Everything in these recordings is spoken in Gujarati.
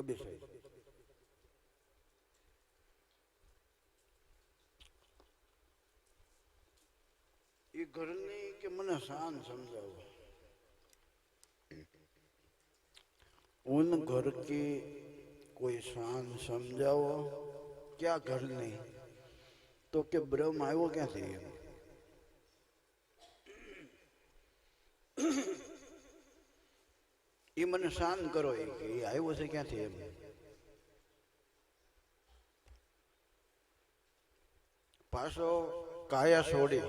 કબીર સાહેબ એ ઘરની કે મને શાન સમજાવો ઉન ઘર की कोई शान समझाओ क्या घर नहीं તો કે બ્રહ્મ આવ્યો ક્યાંથી એમ એ મને શાંત કરો એ કે એ આવ્યો છે ક્યાંથી એમ. પાછો કાયા છોડી.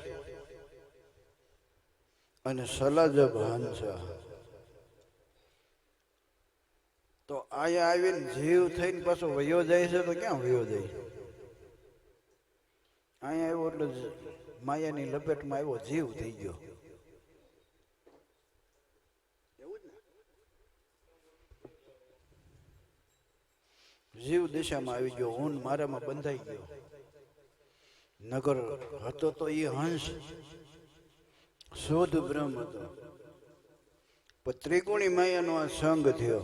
અને સલજ ભાંસા તો આયા આવીને જીવ થઈને પાછો વયો જાય છે તો ક્યાં વયો જાય? અહીંયા આવ્યો એટલે માયાની લપેટમાં આવ્યો, જીવ થઈ ગયો એવું જ ને જીવ દિશામાં આવી ગયો હું મારામાં બંધાઈ ગયો. નગર હતો તો એ હંસ. શોધ બ્રહ્મ હતો. પણ ત્રિગુણી માયાનો આ સંગ થયો.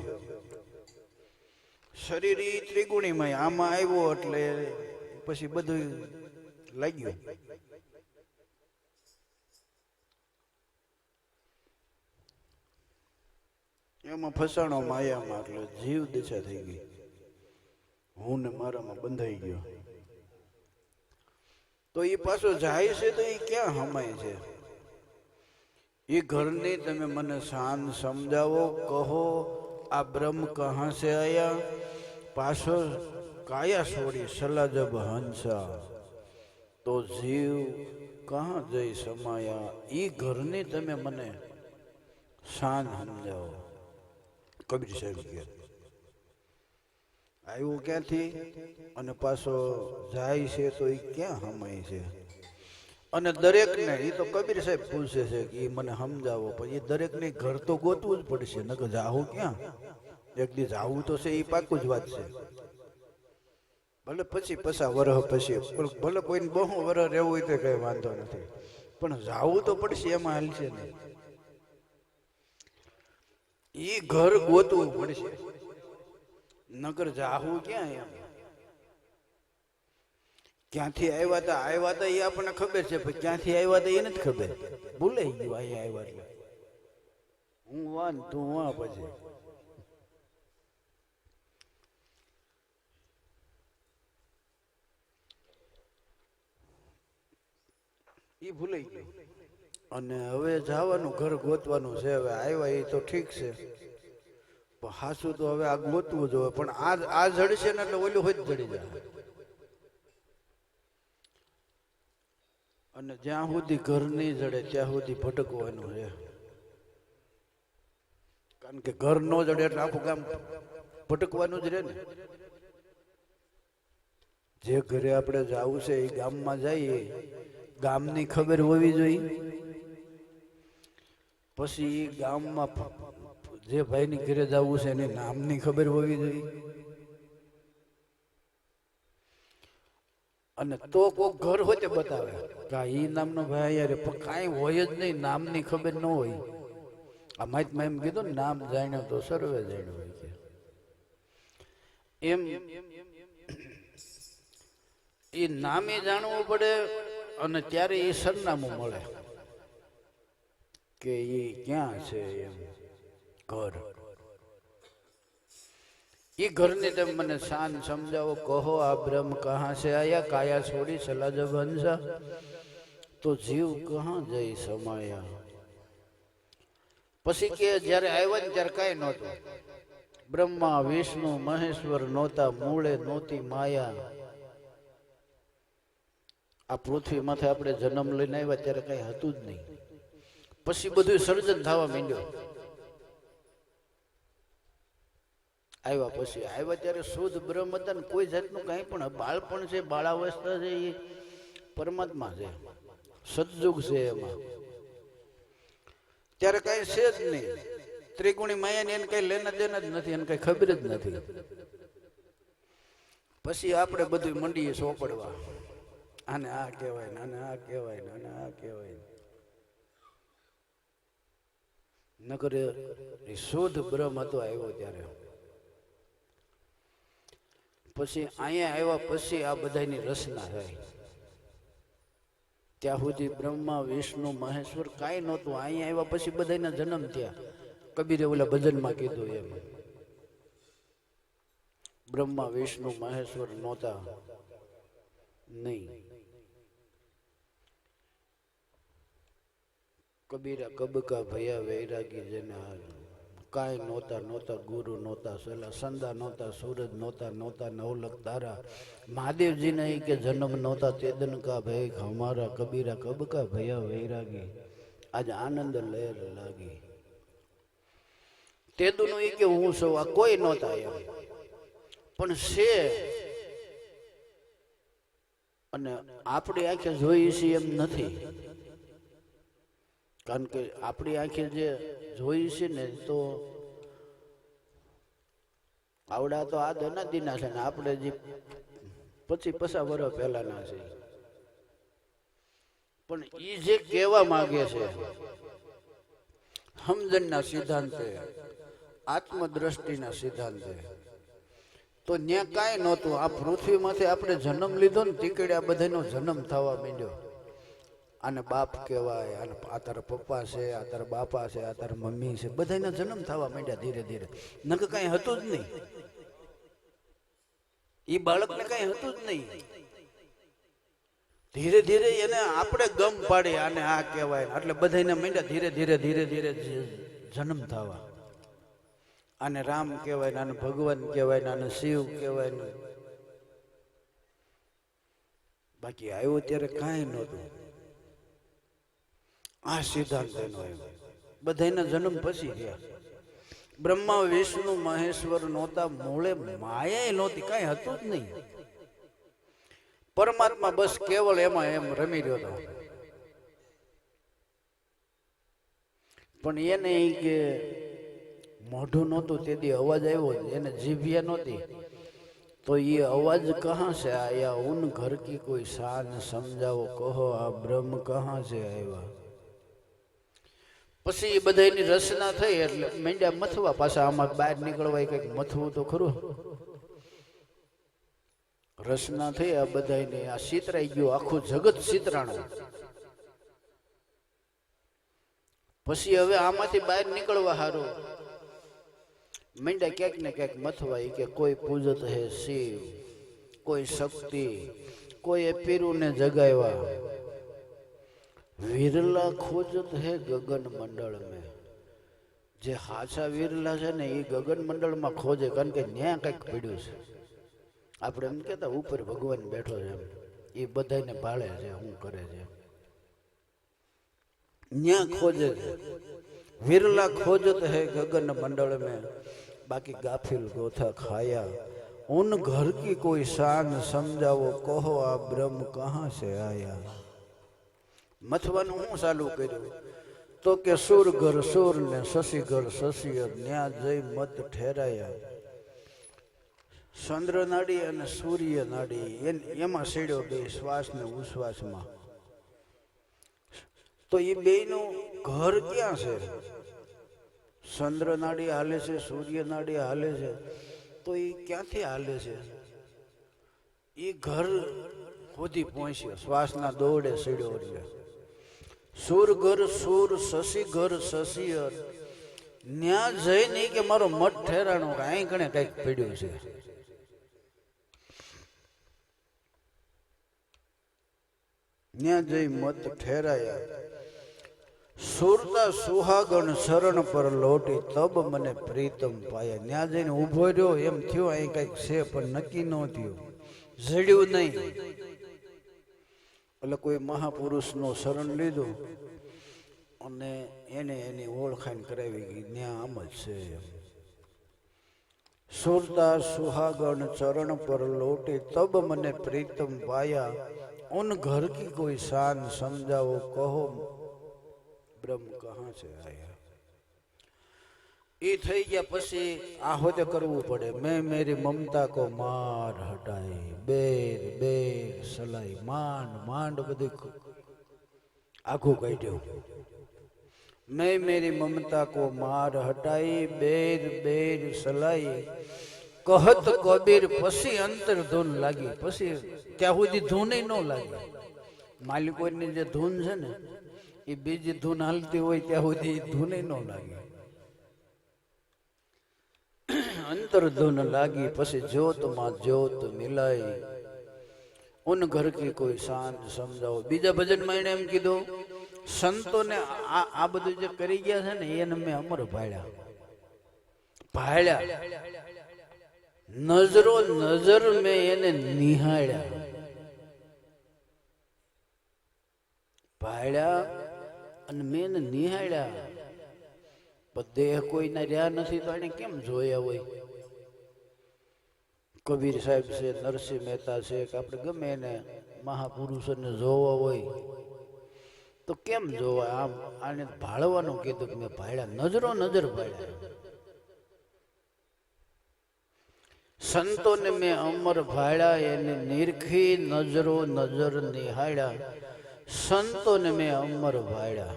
શરીર એ ત્રિગુણી માયા. આમાં આવ્યો એટલે પછી બધું લાગ્યું. એમાં ફસાણો માયામાં એટલે જીવ દિશા થઈ ગઈ. હું ને મારામાં બંધાઈ ગયો. તો એ પાછો જાય છે તો એ ક્યાં હમાય છે? એ ઘરની તમે મને શાન સમજાવો, કહો, આ બ્રહ્મ કહા से આયા? પાછો કાયા છોડી સલા જબ હંસા? તો જીવ કહા જઈ સમાયા? એ ઘરની તમે મને શાન સમજાવો. કબીર સાહેબ કે આવ્યો ક્યાંથી? અને પાછો જાય છે તો એ ક્યાં હમાય છે? અને દરેકને એ તો કબીર સાહેબ પૂછે છે કે એ મને સમજાવો પણ એ દરેકને ઘર તો ગોતવું જ પડશે, નકર જાવું ક્યાં? એક દી જાવું તો છે એ પાકું જ વાત છે. ભલે પછી પછા વરહ પછી ભલે કોઈને બહુ વરહ રહેવું હોય તો કઈ વાંધો નથી. પણ જાવું તો પડશે, એમાં હાલશે નહીં. એ ઘર ગોતવું પડશે. નગર જાહું ક્યાં એમ? ક્યાંથી આવ્યા હતા આવ્યા હતા એ આપણને ખબર છે, પણ ક્યાંથી આવ્યા હતા એ નથી ખબર. ભૂલાઈ ગયું અહીંયા આવ્યા એટલે હું વાન તું વા પછી. એ ભૂલાઈ ગયું. અને હવે જવાનું, ઘર ગોતવાનું છે, હવે આવ્યા એ તો ઠીક છે. હાસું તો હવે આ ગોતવું જોઈએ, પણ આ આ જડશે ને એટલે ઓલું હોય જડી જાય. અને જ્યાં સુધી ઘર નહીં જડે, ત્યાં સુધી ભટકવાનું છે કારણ કે ઘર ન જડે એટલે આખું ગામ ભટકવાનું જ રહે ને. જે ઘરે આપણે જવું છે એ ગામમાં જઈએ, ગામની ખબર હોવી જોઈએ. પછી ગામમાં જે ભાઈની ઘરે જવું છે એની નામની ખબર હોવી જોઈએ. અને તો કોક ઘર હોય તે બતાવે કે આ ઈ નામનો ભાઈ અરે પણ કાંઈ હોય જ નહીં, નામની ખબર ન હોય. આ મહાત્મા એમ કીધું નામ જાણ્યો તો સર્વે જાણ્યો હોય કે. એમ એ નામે જાણવું પડે અને ત્યારે એ સરનામું મળે કે એ ક્યાં છે એમ. ઘર એ ઘરને તમે મને શાન સમજાવો, કહો આ બ્રહ્મ કહા છે આયા, કાયા છોડી સલા જબ તો જીવ કહા જઈ સમાયા. પછી કે જ્યારે આવ્યા ને ત્યારે કાંઈ નહોતું. બ્રહ્મા, વિષ્ણુ, મહેશ્વર નહોતા, મૂળે નહોતી માયા. આ પૃથ્વી માથે આપણે જન્મ લઈને આવ્યા ત્યારે કઈ હતું જ નહીં. પછી બધું સર્જન થવા માંડ્યો. આવ્યા પછી આવ્યા ત્યારે શુદ્ધ બ્રહ્મ હતા ને કોઈ જાતનું કાંઈ પણ બાળપણ છે, બાળાવસ્થા છે એ પરમાત્મા છે સતયુગ છે એમાં. ત્યારે કઈ છે જ નહીં. ત્રિગુણી માયાને એને કઈ લેના દેના જ નથી, એને કઈ ખબર જ નથી. પછી આપણે બધું મંડીએ સોંપડવા. આને આ કહેવાય ને આને આ કહેવાય ને આને આ કહેવાય નગર એ શુદ્ધ બ્રહ્મ હતો આવ્યો ત્યારે. પછી અહીંયા આવ્યા પછી આ બધાની રચના થઈ. ત્યાં સુધી બ્રહ્મા, વિષ્ણુ, મહેશ્વર કાંઈ નહોતું. અહીંયા આવ્યા પછી બધાના જન્મ થયા. કબીરે ઓલા ભજનમાં કીધું એમ. બ્રહ્મા, વિષ્ણુ, મહેશ્વર નહોતા. નહીં. કબીરા કબકા ભયા વૈરાગી જેને હાલ. કાંઈ નહોતા નહોતા ગુરુ, નહોતા સલા, સંદા નહોતા, સૂરજ નહોતા નહોતા નવલક તારા. મહાદેવજી નહીં કે જન્મ નહોતા તેદન કા ભય, હમારા કબીરા કબકા ભયા વૈરાગી. આજ આનંદ લહેર લાગી. તેદુનું એ કે હું સૌ, આ કોઈ નહોતા એમ. પણ છે. અને આપણી આંખે જોઈ છે એમ નથી. કારણ કે આપણી આંખે જે જોઈ છે ને, તો આવડા તો આ દનાદીના છે ને, આપણે જે પછી પસા વર્ષ પહેલાના છે. પણ એ જે કહેવા માંગે છે, સમજણના સિદ્ધાંતે, આત્મદ્રષ્ટિના સિદ્ધાંતે, તો ત્યાં કાંઈ નહોતું. આ પૃથ્વીમાંથી આપણે જન્મ લીધો ને, ટીકડ્યા બધાનો જન્મ થવા માંડ્યો. આને બાપ કહેવાય, આને આ તારા પપ્પા છે, આ તારા બાપા છે, આ તારા મમ્મી છે, બધાના જન્મ થવા માંડ્યા ધીરે ધીરે. નક કાંઈ હતું જ નહીં. એ બાળકને કાંઈ હતું જ નહીં. ધીરે ધીરે એને આપણે ગમ પાડી આને આ કહેવાય. એટલે બધાને માંડ્યા ધીરે ધીરે ધીરે ધીરે જન્મ થવા. આને રામ કહેવાય ને આને ભગવાન કહેવાય ને આને શિવ કહેવાય. ને બાકી આવ્યું ત્યારે કાંઈ નહોતું. આ સિદ્ધાંત એનો એમ. બધાના જન્મ પછી ગયા. બ્રહ્મા, વિષ્ણુ, મહેશ્વર નહોતા, મૂળે માયા નહોતી, કાંઈ હતું જ નહીં. પરમાત્મા બસ કેવળ એમાં એમ રમી રહ્યો હતો. પણ એને કે મોઢું નહોતું તેથી અવાજ આવ્યો એને જીભ્યા નહોતી. તો એ અવાજ કહાં છે આયા ઉન ઘર કી કોઈ સાન સમજાવો, કહો આ બ્રહ્મ કહાં છે આવ્યા? પછી એ બધાની રચના થઈ એટલે મેંડ્યા મથવા પાછા આમાં બહાર નીકળવા કંઈક મથવું તો ખરું. રચના થઈ આ બધાની આ સિતરાઈ ગયું, આખું જગત સિતરાણ. પછી હવે આમાંથી બહાર નીકળવા સારું મેંડા ક્યાંક ને ક્યાંક મથવાય કે કોઈ પૂજત હે શિવ, કોઈ શક્તિ કોઈ પીરુને જગાવ્યા વિરલા ખોજત હે ગગન મંડળ મેં જે હાચા વિરલા છે ને એ ગગન મંડળમાં ખોજે કારણ કે ત્યાં કંઈક પડ્યું છે આપણે એમ કહેતા ઉપર ભગવાન બેઠો છે એમ એ બધાને ભાળે છે હું કરે છે ત્યાં ખોજે છે વિરલા ખોજત હે ગગન મંડળ મેં બાકી ગાફિલ ગોથા ખાયા ઉન ઘર કી કોઈ શાન સમજાવો કહો આ બ્રહ્મ કહા છે આયા મથવાનું હું ચાલુ કર્યું? તો કે સુર ઘર સુર ને શશી ઘર શશી ન્યા જઈ મત ઠેરાયા. ચંદ્ર નાડી અને સૂર્ય નાડી એમાં સેડ્યો બે શ્વાસ ને ઉશ્વાસમાં. તો એ બેયનું ઘર ક્યાં છે? ચંદ્ર નાડી હાલે છે, સૂર્ય નાડી હાલે છે. તો એ ક્યાંથી હાલે છે? એ ઘર સુધી પહોંચ્યો. શ્વાસના દોડે સીડ્યો એટલે સુર ઘર, સુર શશી ઘર શશી ન્યા જઈ નહીં કે મારો મઠ ઠેરાણો કાંઈ કણે કંઈક પીડ્યું છે. ન્યા જઈ મત ઠેરાયા. સુરતા સુહાગણ શરણ પર લોટી તબ મને પ્રીતમ પાયા. ન્યા જઈને ઊભો રહ્યો, એમ થયો અહીં કંઈક છે, પણ નક્કી ન થયું. જડ્યું નહીં. એટલે કોઈ મહાપુરુષનો શરણ લીધો અને એને એની ઓળખાણ કરાવી ગઈ ત્યાં આમ જ છે સુરદાસ સુહાગણ ચરણ પર લોટે તબ મને પ્રીતમ પાયા. ઉન ઘર કી કોઈ શાન સમજાવો કહો. બ્રહ્મ કહા છે આયા. એ થઈ ગયા પછી આહોતે કરવું પડે. મેં મેરી મમતા કો માર હટાઈ. બેર બેર, સલાઈ, માંડ માંડ બધું આખું કાઢ્યું. મેં મેરી મમતા કો માર હટાઈ, બેર બેર, સલાઈ. કહત કબીર પછી અંતર ધૂન લાગી. પછી ત્યાં સુધી ધૂન ન લાગી. માલિકોની જે ધૂન છે ને, એ બીજી ધૂન હાલતી હોય ત્યાં સુધી ધૂન ન લાગે. અંતર ધૂન લાગી પછી જ્યોતમાં જોત મિલાઈ. ઉન ઘર કી કોઈ શાંત સમજાવો. બીજા ભજનમાં એને એમ કીધું, સંતોને આ આ બધું જે કરી ગયા છે ને, એને મેં અમર ભાળ્યા. ભાળ્યા. નજરો નજર મેં એને નિહાળ્યા. ભાળ્યા અને મેં એને નિહાળ્યા. પણ દેહ કોઈને રહ્યા નથી તો એને કેમ જોયા હોય? કબીર સાહેબ છે, નરસિંહ મહેતા છે, કે આપણે ગમે એને મહાપુરુષોને જોવા હોય, તો કેમ જોવા? આમ, આને ભાળવાનું કીધું કે મેં ભાળ્યા, નજરો નજર ભાડ્યા સંતોને મેં અમર ભાળ્યા, એને નિરખી નજરો નજર નિહાળ્યા. સંતોને મેં અમર ભાળ્યા.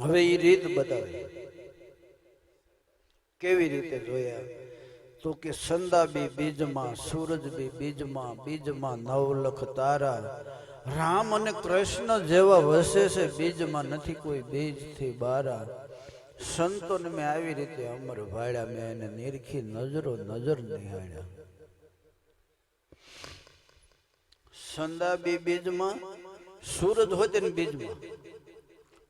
હવે એ રીત બતાવે. કેવી રીતે જોયા? તો કે સંદા બી બીજમાં, સૂરજ બી બીજમાં બીજમાં નવલખ તારા. રામ અને કૃષ્ણ જેવા વસે છે બીજમાં નથી કોઈ બીજથી બારા. સંતોને મેં આવી રીતે અમર ભાડ્યા મેં એને નિરખી નજરો, નજર નિહાળ્યા. સંદા બી બીજમાં, સૂરજ હોય ને બીજમાં.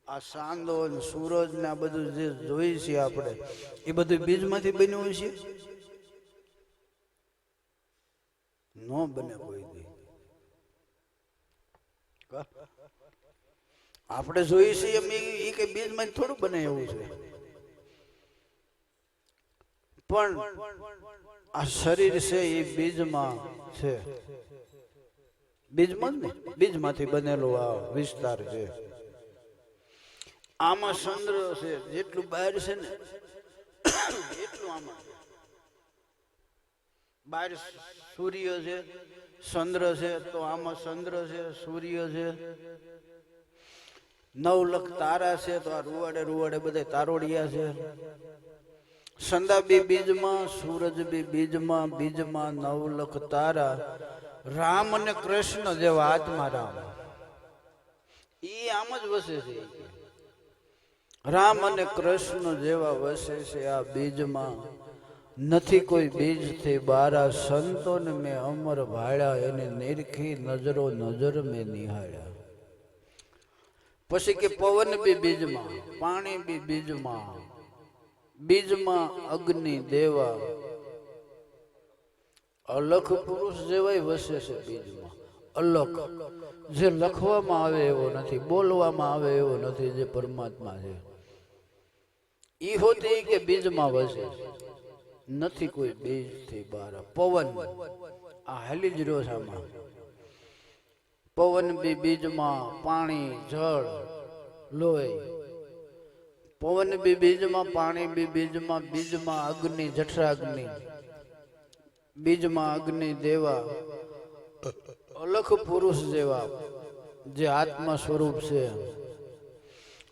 આ સાંદો સૂરજ ને આ બધું જે જોઈએ છીએ આપણે, એ બધું બીજમાંથી બન્યું છે? ન બને કોઈ દી. આપણે જોઈએ છીએ એમ એ કઈ બીજમાં થોડું બને એવું છે. પણ આ શરીર છે એ બીજમાં છે. બીજમાં બીજમાંથી બનેલો આ વિસ્તાર છે. આમાં ચંદ્ર છે, જેટલું બહાર છે ને, એટલું આમાં. બહાર સૂર્ય છે, ચંદ્ર છે, તો આમાં ચંદ્ર છે, સૂર્ય છે નવ લખ તારા છે, તો આ રૂવાડે રૂવાડે બધા તારોડિયા છે સંદા બી બીજમાં, સૂરજ બી બીજમાં બીજમાં નવ લખ તારા રામ અને કૃષ્ણ જેવા આત્મા રામ એ આમ જ વસે છે. રામ અને કૃષ્ણ જેવા વસે છે આ બીજમાં. નથી કોઈ બીજથી બારા સંતોને મેં અમર ભાડ્યા એને નિરખી નજરો નજર મેં નિહાળ્યા. પછી કે પવન બી બીજમાં, પાણી બી બીજમાં. બીજમાં અગ્નિ દેવા. અલખ પુરુષ જેવાય વસે છે બીજમાં. અલખ. જે લખવામાં આવે એવો નથી, બોલવામાં આવે એવો નથી, જે પરમાત્મા છે. ઈ હોતી કે બીજમાં વસે. નથી કોઈ બીજથી બહાર પવન. આ હેલી જ આમાં. પવન બી બીજમાં પાણી, જળ, લોહી. પવન બી બીજમાં, પાણી બી બીજમાં બીજમાં અગ્નિ, જઠરાગ્નિ. બીજમાં અગ્નિ દેવા. અલખ પુરુષ જેવા. જે આત્મા સ્વરૂપ છે.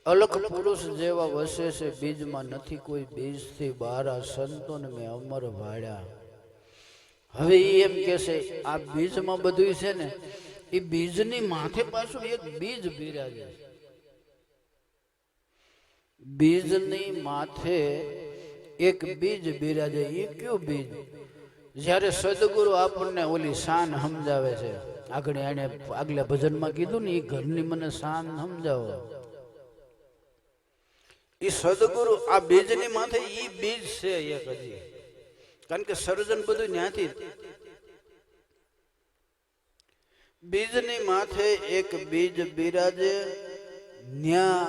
અલખ પુરુષ જેવા વસે છે, બીજમાં નથી કોઈ બીજથી બહાર. આ સંતોને મેં અમર વાળ્યા. હવે એ એમ કે છે, આ બીજમાં બધું છે ને એ બીજની માથે પાછું એક બીજ બિરાજે બીજની માથે એક બીજ બિરાજે એ કયું બીજ? જ્યારે સદગુરુ આપણને ઓલી શાન સમજાવે છે. આગળ એને આગલા ભજનમાં કીધું ને એ ઘરની મને શાન સમજાવો. એ સદગુરુ આ બીજની માથે એ બીજ છે એક હજી. કારણ કે સર્જન બધું ત્યાંથી. બીજની માથે એક બીજ બિરાજે, ન્યા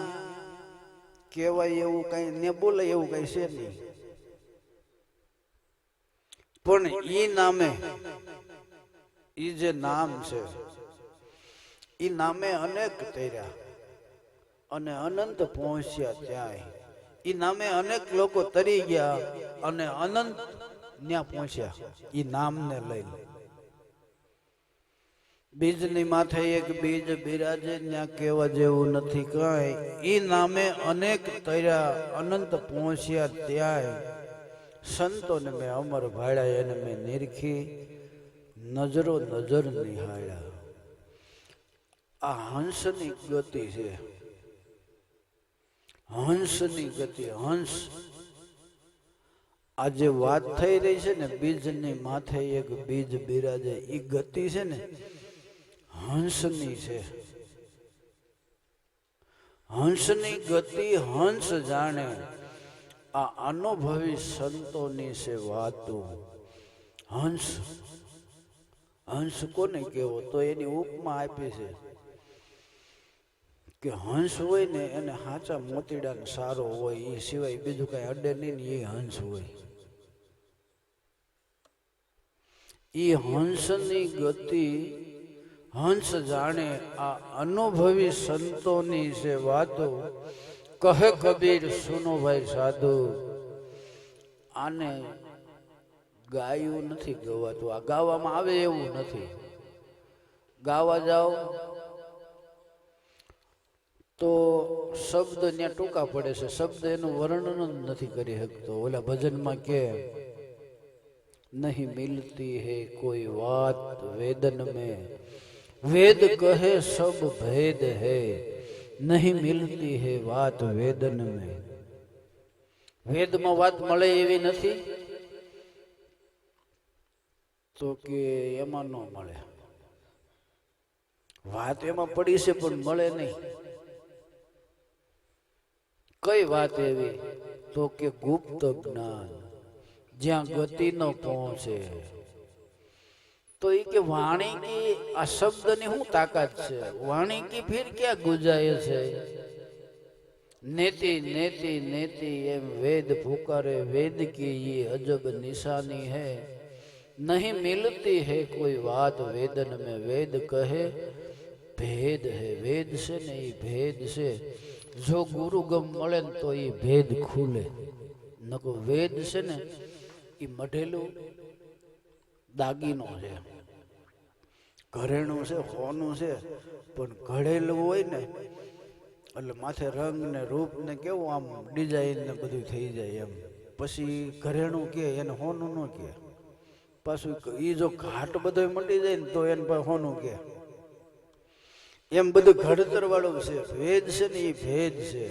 કહેવાય એવું કઈ ને બોલે એવું કઈ છે નહીં. પણ ઈ નામે, ઈ જે નામ છે, ઈ નામે અનેક તર્યા. અને અનંત પહોંચ્યા ત્યાંય. એ નામે અનેક લોકો તરી ગયા અને અનંત ત્યાં પહોંચ્યા. એ નામને લઈને બીજની માથે એક બીજ બિરાજે ત્યાં કહેવા જેવું નથી કાંઈ. એ નામે અનેક તર્યા, અનંત પહોંચ્યા ત્યાંય. સંતોને મેં અમર ભાડ્યા એને મેં નિરખી, નજરો નજર નિહાળ્યા. આ હંસની ગતિ છે. હંસની ગતિ, હંસ. આ જે વાત થઈ રહી છે ને, બીજની માથે એક બીજ બિરાજે. એ ગતિ છે ને, હંસની છે. હંસની ગતિ, હંસ જાણે. આ અનુભવી સંતોની છે વાતો. હંસ. હંસ કોને કેવો તો એની ઉપમા આપી છે. કે હંસ હોય ને એને સાચા મોતીડાને સારો હોય એ સિવાય બીજું કઈ અડે નહીં એ હંસ હોય. એ હંસની ગતિ, હંસ જાણે આ અનુભવી સંતોની છે વાતો, કહે કબીર, સુનો ભાઈ સાધુ, આને ગાયું નથી ગવાતું. આ ગાવામાં આવે એવું નથી. ગાવા જાઓ તો શબ્દ ત્યાં ટૂંકા પડે છે. શબ્દ એનું વર્ણન જ નથી કરી શકતો. ઓલા ભજનમાં કે, નહીં મિલતી હે કોઈ વાત વેદન મેં. વેદ કહે સબ ભેદ હે. નહીં મિલતી હે વાત વેદન મેં. વેદમાં વાત મળે એવી નથી? તો કે એમાં ન મળે. વાત એમાં પડી છે, પણ મળે નહીં. કઈ વાત એવી તો કે ગુપ્ત જ્ઞાન જ્યાં ગતિ ન પહોંચે તો એ કે વાણી કી આ શબ્દની શું તાકાત છે વાણી કી ફિર ક્યાં ગુજાય છે નેતિ નેતિ નેતિ એમ વેદ પુકારે વેદ की ये अजब निशानी है नहीं मिलती है कोई बात वेदन में वेद कहे ભેદ હે વેદ છે ને એ ભેદ છે જો ગુરુ ગમ મળે ને તો એ ભેદ ખુલે. નકો વેદ છે ને એ મઢેલું દાગીનો છે. ઘરેણું છે, હોનું છે, પણ ઘડેલું હોય ને, એટલે માથે રંગ ને રૂપ ને કેવું આમ ડિઝાઇન ને બધું થઈ જાય એમ. પછી ઘરેણું કે, એને હોનું ન કે. પાછું એ જો ઘાટ બધો મંડી જાય ને તો એને હોનું કે. એમ બધું ઘડતર વાળું છે, ભેદ છે ને એ ભેદ છે.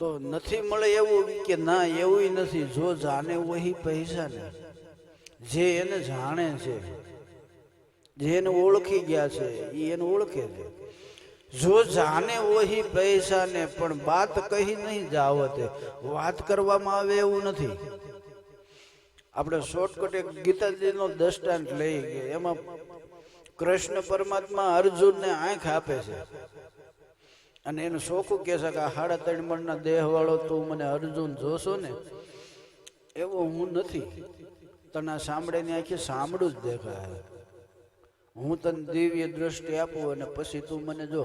તો નથી મળે એવું કે ના, એવું નથી. જો જાણે વહી પૈસા ને, જે એને જાણે છે, જે એને ઓળખી ગયા છે એ એને ઓળખે છે. જો જાને વહી પૈસા ને, પણ બાત કહી નહીં જાવતે, વાત કરવામાં આવે એવું નથી. આપણે શોર્ટકટ એક ગીતાજીનો દ્રષ્ટાંત લઈ ગયા. એમાં કૃષ્ણ પરમાત્મા અર્જુનને આંખ આપે છે. અને એનું શોખું કહે છે કે સાડા ત્રણ મણના દેહ વાળો તું મને અર્જુન જોશો ને, એવો હું નથી. તને આ સાંભળેની આખી સાંભળું જ દેખાય. હું તને દિવ્ય દ્રષ્ટિ આપું અને પછી તું મને જો.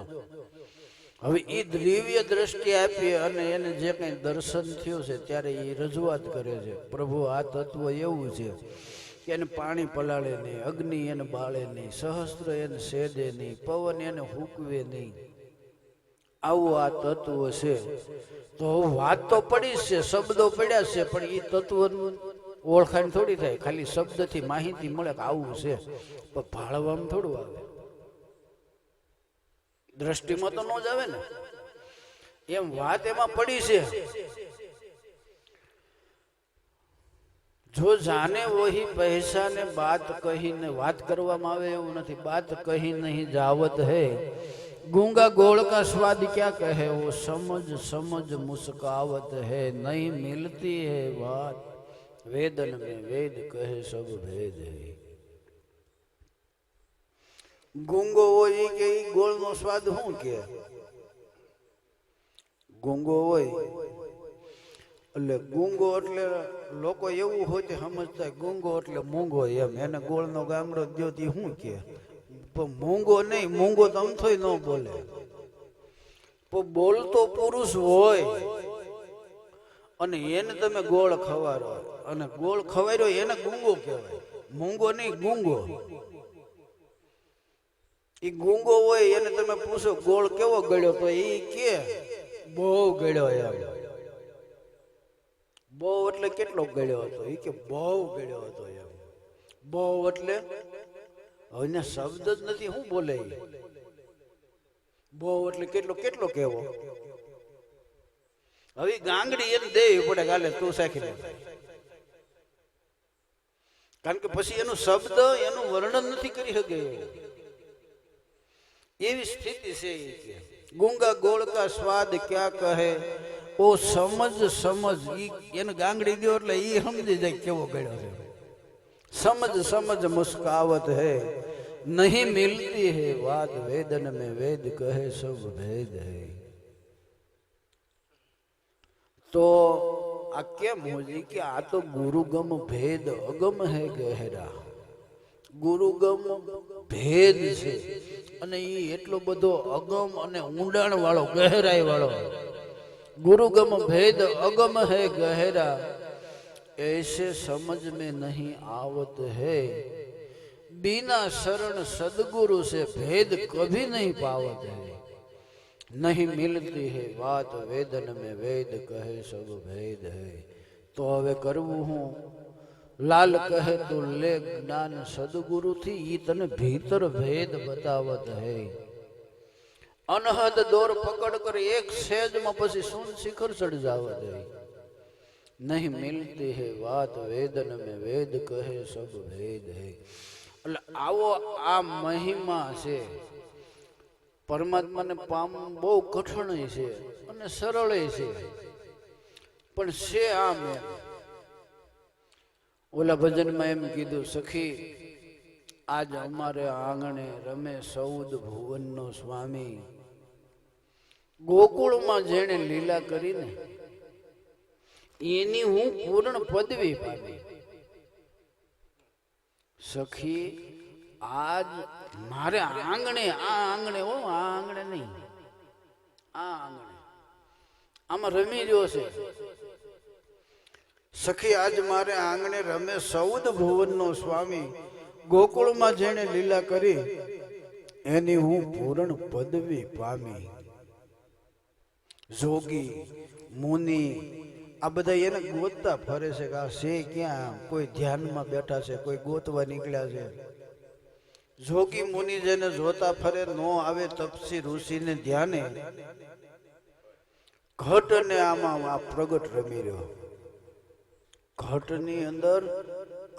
હવે એ દિવ્ય દ્રષ્ટિ આપી અને એને જે કંઈ દર્શન થયું છે, ત્યારે એ રજૂઆત કરે છે. પ્રભુ, આ તત્વ એવું છે. કે એને પાણી પલાળે નહીં, અગ્નિ એને બાળે નહીં, સહસ્ત્ર એને સેદે નહીં, પવન એને હૂકવે નહીં. આવું આ તત્વ છે. તો વાત તો પડી છે, શબ્દો પડ્યા છે, પણ એ તત્વનું ઓળખાણ થોડી થાય. ખાલી શબ્દથી માહિતી મળે કે આવું છે. પણ ભાળવામાં થોડું આવે. દ્રષ્ટિમાં તો ન જ આવે ને. એમ વાત એમાં પડી છે. જો જાને વહી પૈસા ને બાત કહીને વાત કરવામાં આવે એવું નથી બાત કહી નહીં જાવત હે गूंगा गोल का स्वाद क्या कहे वो समझ समझ मुस्कावत है नहीं मिलती है बात वेदन में वेद कहे सब भेद है ગૂંગો હોય ઈ કે ઈ ગોળનો સ્વાદ શું કે ગૂંગો હોય એટલે ગૂંગો એટલે લોકો એવું હોય સમજતા ગૂંગો એટલે મૂંગો એમ. એને ગોળનો ગામડો દો તે શું કે? પણ મૂંગો નહીં, મૂંગો તો અમથોય ન બોલે. પણ બોલતો પુરુષ હોય અને એને તમે ગોળ ખવારો અને ગોળ ખવાર્યો એને ગૂંગો કહેવાય. મૂંગો નહીં, ગૂંગો. એ ગૂંગો હોય એને તમે પૂછો ગોળ કેવો ગળ્યો તો એ કે બહુ ગળ્યો એમ. બહુ એટલે કેટલો ગળ્યો હતો? એ કે બહુ ગળ્યો હતો એમ. બહુ એટલે? હવે શબ્દ જ નથી, હું બોલે બહુ એટલે કેટલો કેટલો કેવો? હવે ગાંગડી એને દેવી પડે ગાલે તું સાખી લે. કારણ કે પછી એનું શબ્દ, એનું વર્ણન નથી કરી શકે. એવી સ્થિતિ છે ગુંગા ગોળકા સ્વાદ ક્યાં કહે? ઓ સમજ સમજ, ઈ એને ગાંગડી દો એટલે એ સમજી જાય કેવો ગયો છે. સમજ સમજ મુસ્કાવત હે, નહીં મિલતી હે વાત વેદન મેં વેદ કહે સબ ભેદ હે. તો આ કેમ હોજી કે આ તો ગુરુગમ ભેદ અગમ હે ગહેરા. ગુરુગમ ભેદ છે. અને એ એટલો બધો અગમ અને ઊંડાણ વાળો ગહેરાઈ વાળો ગુરુગમ ભેદ અગમ है गहरा ऐसे समझ में नहीं आवत है बिना शरण सदगुरु से भेद कभी नहीं पावत है नहीं मिलती है बात वेदन में वेद कहे सब भेद है તો હવે કરવું હું લાલ કહે તો લે જ્ઞાન સદગુરુ થી ઈ તને ભીતર ભેદ બતાવત હે અનહદ દોર પકડ કર એક સેજમાં પછી સુન શિખર ચડ જાવત દે? નહીં મિલતી હે વાત, વેદન મે વેદ કહે સબ ભેદ હે. એટલે આવો આ મહિમા છે. પરમાત્માને પામવું બહુ કઠણ છે અને સરળ છે. પણ છે આમ એમ. ઓલા ભજનમાં એમ કીધું, સખી, આજ અમારે આંગણે રમે સૌદ ભુવનનો સ્વામી. ગોકુળમાં જેણે લીલા કરીને એની હું પૂર્ણ પદવી પામી. સખી, આજ મારે આંગણે, આ આંગણે હો, આ આંગણે નહીં. આ આંગણે. આમાં રમી રહ્યો છે. સખી, આજ મારે આંગણે રમે સૌદ ભુવનનો સ્વામી. ગોકુળમાં જેણે લીલા કરી, એની હું પૂર્ણ પદવી પામી. જોગી, મુનિ, આ બધા એને ગોતતા ફરે છે કે આ છે ક્યાં? કોઈ ધ્યાનમાં બેઠા છે, કોઈ ગોતવા નીકળ્યા છે. જોગી, મુનિ જેને જોતા ફરે, નો આવે તપસી ઋષિને ધ્યાને. ઘટ અને આમાં આ પ્રગટ રમી રહ્યો. ઘટની અંદર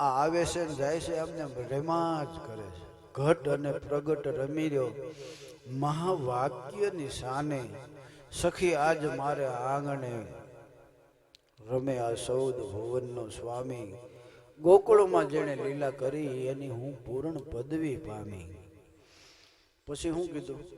આ આવે છે જાય છે આમને રેમા જ કરે છે. ઘટ અને પ્રગટ રમી રહ્યો. મહાવાક્યની સાને સખી આજ મારે આંગણે રમે આ સૌદ ભુવનનો સ્વામી. ગોકુળમાં જેણે લીલા કરી એની હું પૂર્ણ પદવી પામી. પછી હું કીધું